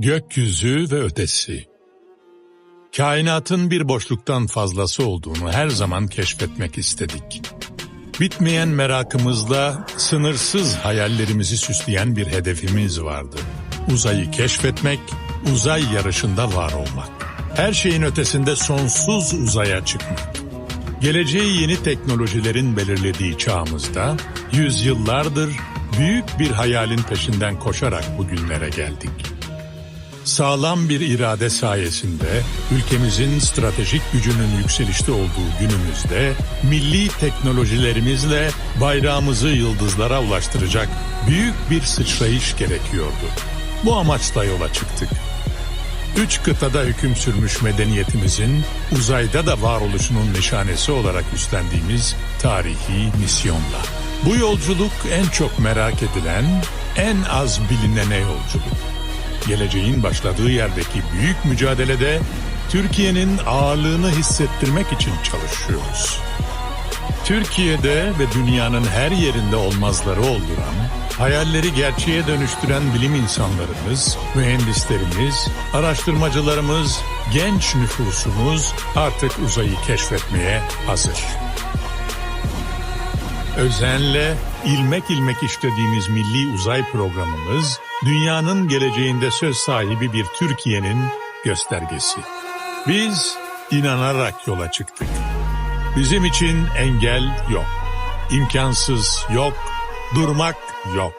Gökyüzü ve ötesi. Kainatın bir boşluktan fazlası olduğunu her zaman keşfetmek istedik. Bitmeyen merakımızla sınırsız hayallerimizi süsleyen bir hedefimiz vardı. Uzayı keşfetmek, uzay yarışında var olmak. Her şeyin ötesinde sonsuz uzaya çıkmak. Geleceği yeni teknolojilerin belirlediği çağımızda yüzyıllardır büyük bir hayalin peşinden koşarak bugünlere geldik. Sağlam bir irade sayesinde ülkemizin stratejik gücünün yükselişte olduğu günümüzde milli teknolojilerimizle bayrağımızı yıldızlara ulaştıracak büyük bir sıçrayış gerekiyordu. Bu amaçla yola çıktık. Üç kıtada hüküm sürmüş medeniyetimizin uzayda da varoluşunun nişanesi olarak üstlendiğimiz tarihi misyonla. Bu yolculuk en çok merak edilen, en az bilinene yolculuk. Geleceğin başladığı yerdeki büyük mücadelede Türkiye'nin ağırlığını hissettirmek için çalışıyoruz. Türkiye'de ve dünyanın her yerinde olmazları olduran, hayalleri gerçeğe dönüştüren bilim insanlarımız, mühendislerimiz, araştırmacılarımız, genç nüfusumuz artık uzayı keşfetmeye hazır. Özenle, ilmek ilmek işlediğimiz milli uzay programımız, dünyanın geleceğinde söz sahibi bir Türkiye'nin göstergesi. Biz inanarak yola çıktık. Bizim için engel yok. İmkansız yok. Durmak yok.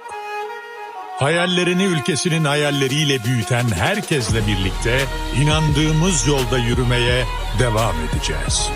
Hayallerini ülkesinin hayalleriyle büyüten herkesle birlikte inandığımız yolda yürümeye devam edeceğiz.